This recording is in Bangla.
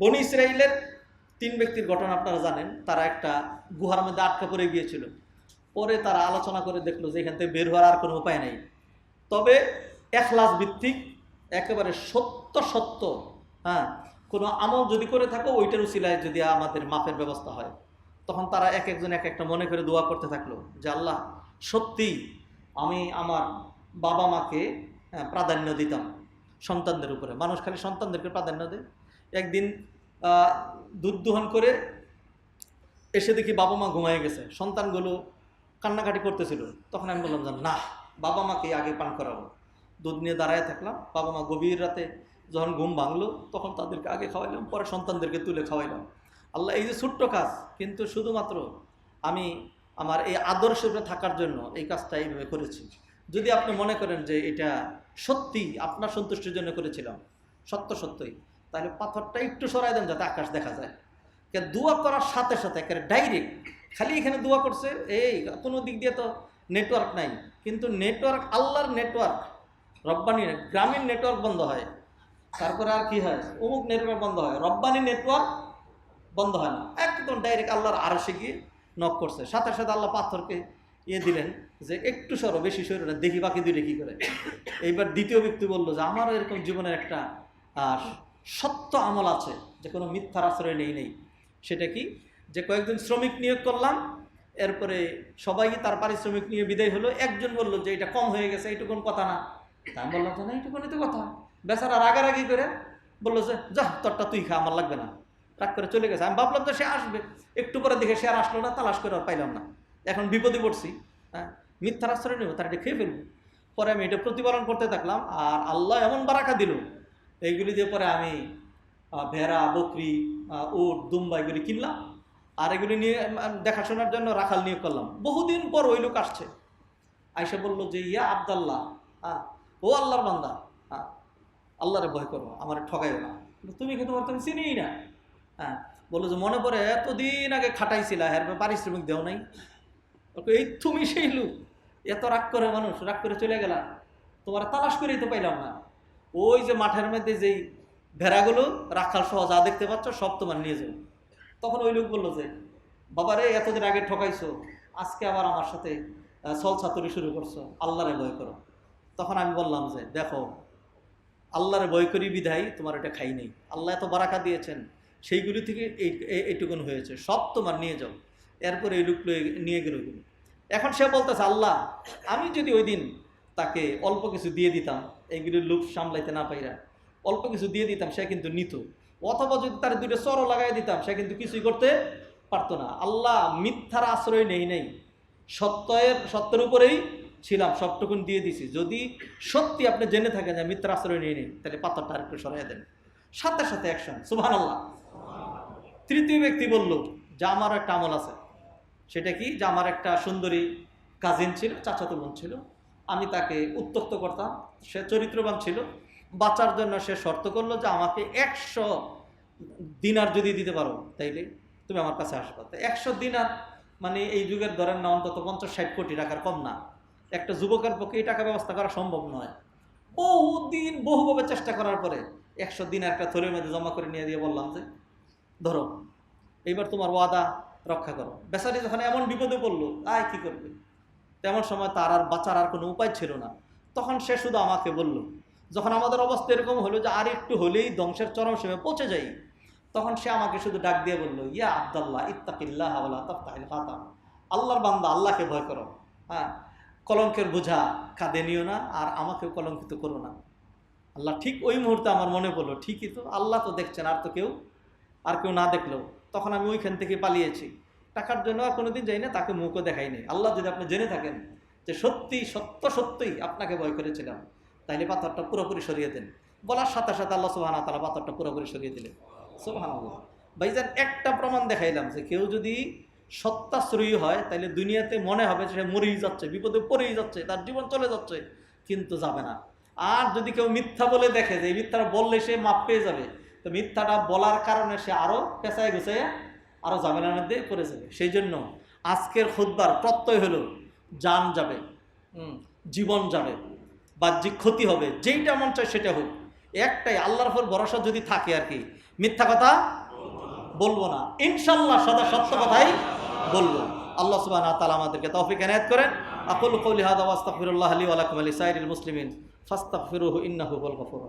বনি ইসরায়েলের তিন ব্যক্তির ঘটনা আপনারা জানেন। তারা একটা গুহার মধ্যে আটকা পড়ে গিয়েছিল। পরে তারা আলোচনা করে দেখল যে এখান থেকে বের হওয়ার আর কোনো উপায় নেই। তবে এখলাস ভিত্তিক একেবারে সত্য সত্য হ্যাঁ কোনো আমল যদি করে থাকো ওইটার উসিলায় যদি আমাদের মাপের ব্যবস্থা হয়। তখন তারা এক একজন এক একটা মনে করে দোয়া করতে থাকল যে আল্লাহ সত্যি আমি আমার বাবা মাকে হ্যাঁ, প্রাধান্য দিতাম সন্তানদের উপরে। মানুষ খালি সন্তানদেরকে প্রাধান্য দেয়? একদিন দুধ দোহন করে এসে দেখি বাবা মা ঘুমায় গেছে। সন্তানগুলো কান্নাকাটি করতেছিল। তখন আমি বললাম যে, না, বাবা মাকে আগে পান করাবো। দুধ নিয়ে দাঁড়ায় থাকলাম। বাবা মা গভীর রাতে যখন ঘুম ভাঙলো, তখন তাদেরকে আগে খাওয়াইলাম, পরে সন্তানদেরকে তুলে খাওয়াইলাম। আল্লাহ, এই যে ছোট্ট কাজ, কিন্তু শুধুমাত্র আমি আমার এই আদর্শের উপরে থাকার জন্য এই কাজটা এইভাবে করেছি। যদি আপনি মনে করেন যে এটা সত্যি, আপনার সন্তুষ্টির জন্য করেছিলাম, সত্য সত্যই। তাহলে পাথরটা একটু সরাই দেন যাতে আকাশ দেখা যায়। দোয়া করার সাথে সাথে একেবারে ডাইরেক্ট খালি এখানে দোয়া করছে, এই, কোনো দিক দিয়ে তো নেটওয়ার্ক নাই। কিন্তু নেটওয়ার্ক আল্লাহর নেটওয়ার্ক রব্বানি গ্রামীণ নেটওয়ার্ক বন্ধ হয়। তারপরে আর কি হয়? অমুক নেটওয়ার্ক বন্ধ হয়। রব্বানি নেটওয়ার্ক বন্ধ হয় না। একদম ডাইরেক্ট আল্লাহর আরশে গিয়ে নক করছে। সাথে সাথে আল্লাহ পাথরকে ইয়ে দিলেন যে, একটু সরো, বেশি সরো দেখি বাকি দুইটা কী করে। এইবার দ্বিতীয় ব্যক্তি বলল যে, আমারও এরকম জীবনের একটা সত্য আমল আছে, যে কোনো মিথ্যার আশ্রয় নেই নেই। সেটা কি? যে কয়েকজন শ্রমিক নিয়োগ করলাম, এরপরে সবাই তার পারিশ্রমিক নিয়ে বিদায় হলো, একজন বলল যে এটা কম হয়ে গেছে, এইটুকুন কথা না। তা আমি বললাম যে না, এইটুকুনই তো কথা। বেচারা রাগারাগি করে বলল যে, যা, তোরটা তুই খা, আমার লাগবে না। রাগ করে চলে গেছে। আমি ভাবলাম যে সে আসবে, একটু পরে দেখে সে আর আসলো না, তালাশ করে আর পাইলাম না। এখন বিপদে পড়ছি হ্যাঁ? মিথ্যার আশ্রয় নেব, তার এটা খেয়ে ফেলব। পরে আমি এটা প্রতিপালন করতে থাকলাম, আর আল্লাহ এমন বারাকা দিল এইগুলি দিয়ে পরে আমি ভেড়া, বকরি উট, দুম্বা এগুলি কিনলাম। আর এগুলি নিয়ে দেখাশোনার জন্য রাখাল নিয়োগ করলাম। বহুদিন পর ওই লোক আসছে। আইসা বলল যে, ইয়া আবদাল্লাহ হ্যাঁ ও আল্লাহর বান্দা হ্যাঁ আল্লাহরে ভয় করো, আমার ঠকাইও না। তুমি কিন্তু তুমি চিনিই না? হ্যাঁ বলল যে, মনে পড়ে এতদিন আগে খাটাইছিলা হ্যাঁ পারিশ্রমিক দেও নাই। এই তুমি সেই লোক, এত রাগ করে মানুষ, রাগ করে চলে গেলা। তোমার তালাশ করেই তো পাইলাম না। ওই যে মাঠের মধ্যে যেই ভেড়াগুলো রাখাল সহ যা দেখতে পাচ্ছ সব তোমার নিয়ে যাও তখন ওই লোক বলল যে বাবারে এতদিন আগে ঠকাইছো, আজকে আবার আমার সাথে ছল ছাতুরি শুরু করছ, আল্লাহরে ভয় করো। তখন আমি বললাম যে, দেখো, আল্লাহরে ভয় করি বিধাই তোমার এটা খাই নেই। আল্লাহ এত বারাকা দিয়েছেন, সেইগুলি থেকে এই, এই- এইটুকুন হয়েছে, সব তোমার নিয়ে যাও। এরপরে এই লোক নিয়ে গেল। এখন সে বলতেছে, আল্লাহ, আমি যদি ওই দিন তাকে অল্প কিছু দিয়ে দিতাম এইগুলির লোক সামলাইতে না পাইরা। অল্প কিছু দিয়ে দিতাম, সে কিন্তু নিত। অথবা যদি তার দুটো চরও লাগাই দিতাম, সে কিন্তু কিছুই করতে পারতো না। আল্লাহ মিথ্যার আশ্রয় নেই নেই। সত্যের সত্যের উপরেই ছিলাম, সবটুকুন দিয়ে দিছি। যদি সত্যি আপনি জেনে থাকেন যে মিথ্যার আশ্রয় নেই নেই, তাহলে পাথরটা আর একটু সরাই দেন। সাথে সাথে অ্যাকশন সুবহান আল্লাহ তৃতীয় ব্যক্তি বলল, যে আমার একটা আমল আছে। সেটা কি? যে আমার একটা সুন্দরী কাজিন ছিল, চাচাতো বোন ছিল। আমি তাকে উত্তক্ত করতাম। সে চরিত্রবান ছিল। বাঁচার জন্য সে শর্ত করল যে, আমাকে একশো দিনার যদি দিতে পারো, তাইলে তুমি আমার কাছে আসবে। তো একশো দিনার মানে এই যুগের ধরেন না, অন্তত পঞ্চাশ ষাট কোটি টাকার কম না। একটা যুবকের পক্ষে এই টাকা ব্যবস্থা করা সম্ভব নয়। বহু দিন বহুভাবে চেষ্টা করার পরে একশো দিন একটা থলির মধ্যে জমা করে নিয়ে দিয়ে বললাম যে, ধরো, এইবার তোমার ওয়াদা রক্ষা করো। বেচারি যখন এমন বিপদে পড়ল, আয়, কি করবে? তেমন সময় তার আর বাঁচার আর কোনো উপায় ছিল না। তখন সে শুধু আমাকে বলল, যখন আমাদের অবস্থা এরকম হলো যে আর একটু হলেই ধ্বংসের চরম সীমে পৌঁছে যাই? তখন সে আমাকে শুধু ডাক দিয়ে বলল, ইয়া আবদাল্লাহ, ইত্তাকিল্লাহ তাফতাহিল খাতাম। আল্লাহর বান্দা, আল্লাহকে ভয় করো। হ্যাঁ কলঙ্কের বোঝা কাঁদে নিও না আর আমাকেও কলঙ্কিত করো না। আল্লাহ ঠিক ওই মুহূর্তে আমার মনে পড়ল, ঠিকই তো, আল্লাহ তো দেখছেন, আর তো কেউ, আর কেউ না দেখলেও। তখন আমি ওইখান থেকে পালিয়েছি। টাকার জন্য আর কোনোদিন যাই না, তাকে মুখও দেখাই নেই। আল্লাহ যদি আপনি জেনে থাকেন যে সত্যি, সত্য, সত্যই আপনাকে ভয় করেছিলাম, তাইলে পাথরটা পুরোপুরি সরিয়ে দেন। বলার সাথে সাথে আল্লাহ সুবাহানা তালা পাথরটা পুরোপুরি সরিয়ে দিলেন। সুবাহান ভাইজান, একটা প্রমাণ দেখাইলাম যে কেউ যদি সত্যাশ্রয়ী হয় তাহলে দুনিয়াতে মনে হবে সে মরেই যাচ্ছে, বিপদে পড়েই যাচ্ছে, তার জীবন চলে যাচ্ছে, কিন্তু যাবে না। আর যদি কেউ মিথ্যা বলে দেখে, যে মিথ্যাটা বললে সে মাপ পেয়ে যাবে, তো মিথ্যাটা বলার কারণে সে আরও পেঁচায় গুছায় আরও ঝামেলার মধ্যে পড়ে যাবে। সেই জন্য আজকের খুদ্বার প্রত্যয় হলো যান যাবে জীবন যাবে, বাহ্যিক ক্ষতি হবে, যেইটা মন চায় সেটা হোক। একটাই, আল্লাহর উপর ভরসা যদি থাকে আর কি, মিথ্যা কথা বলব না। ইনশাল্লাহ সদা সত্য কথাই বলব। আল্লাহ সুবাহ তালা আমাদেরকে তৌফিক এনায়ত করেন। আকুল কৌলি হাদা ওয়াস্তাগফিরুল্লাহ লি ওয়া লাকুম ওয়া লিসাইরিল মুসলিমিন। ফাস্তাগফিরুহু ইন্নাহু গফুর